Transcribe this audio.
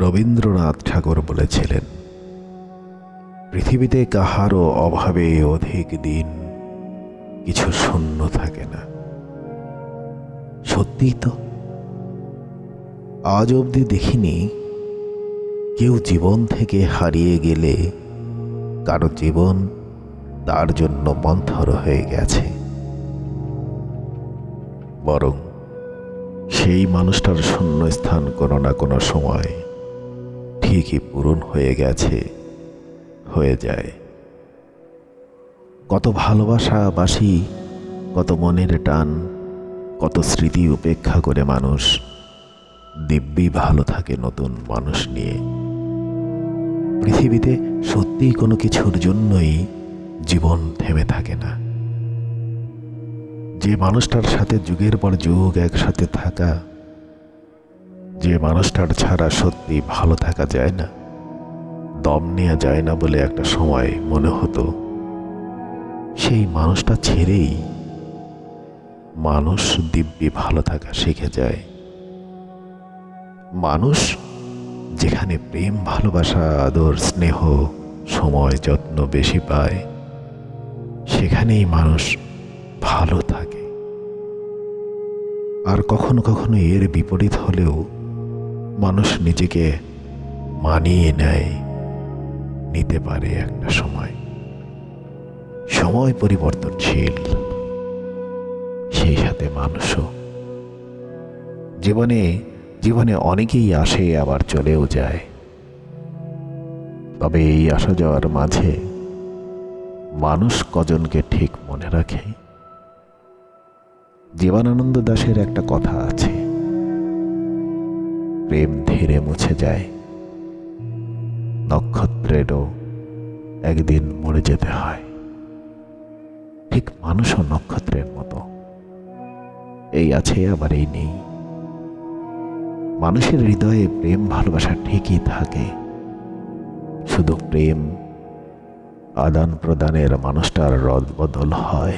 রবীন্দ্রনাথ ঠাকুর বলেছিলেন, পৃথিবীতে কাহারও অভাবে অধিক দিন কিছু শূন্য থাকে না। সত্যিই তো, আজ অবধি দেখিনি কেউ জীবন থেকে হারিয়ে গেলে কারও জীবন তার জন্য মন্থর হয়ে গেছে। বরং সেই মানুষটার শূন্য স্থান কোনো না কোনো সময় ঠিকই পূরণ হয়ে গেছে, হয়ে যায়। কত ভালোবাসা বাসি, কত মনের টান, কত স্মৃতি উপেক্ষা করে মানুষ দিব্যি ভালো থাকে নতুন মানুষ নিয়ে। পৃথিবীতে সত্যিই কোনো কিছুর জন্যই জীবন থেমে থাকে না। যে মানুষটার সাথে যুগের পর যুগ একসাথে থাকা যে মানুষটার ছাড়া সত্যি ভালো থাকা যায় না, দম নেওয়া যায় না বলে একটা সময় মনে হতো, সেই মানুষটা ছেড়েই মানুষ দিব্যি ভালো থাকা শিখে যায়। মানুষ যেখানে প্রেম, ভালোবাসা, আদর, স্নেহ, সময়, যত্ন বেশি পায়, সেখানেই মানুষ ভালো থাকে। আর কখনো কখনো এর বিপরীত হলেও মানুষ নিজেকে মানিয়ে নেয়, নিতে পারে একটা সময়। সময় পরিবর্তনশীল। সেই সাথে মানুষও। জীবনে জীবনে অনেকেই আসে, আবার চলেও যায়। তবে এই আসা যাওয়ার মাঝে মানুষ কজনকে ঠিক মনে রাখে? জীবনানন্দ দাশের একটা কথা আছে। প্রেম ধীরে মুছে যায়। নক্ষত্রেরও একদিন মরে যেতে হয়। ঠিক মানুষও নক্ষত্রের মতো। এই আছে, আবার এই নেই। মানুষের হৃদয়ে প্রেম ভালোবাসা ঠিকই থাকে। শুধু প্রেম আদান প্রদানের মানুষটার রদ বদল হয়।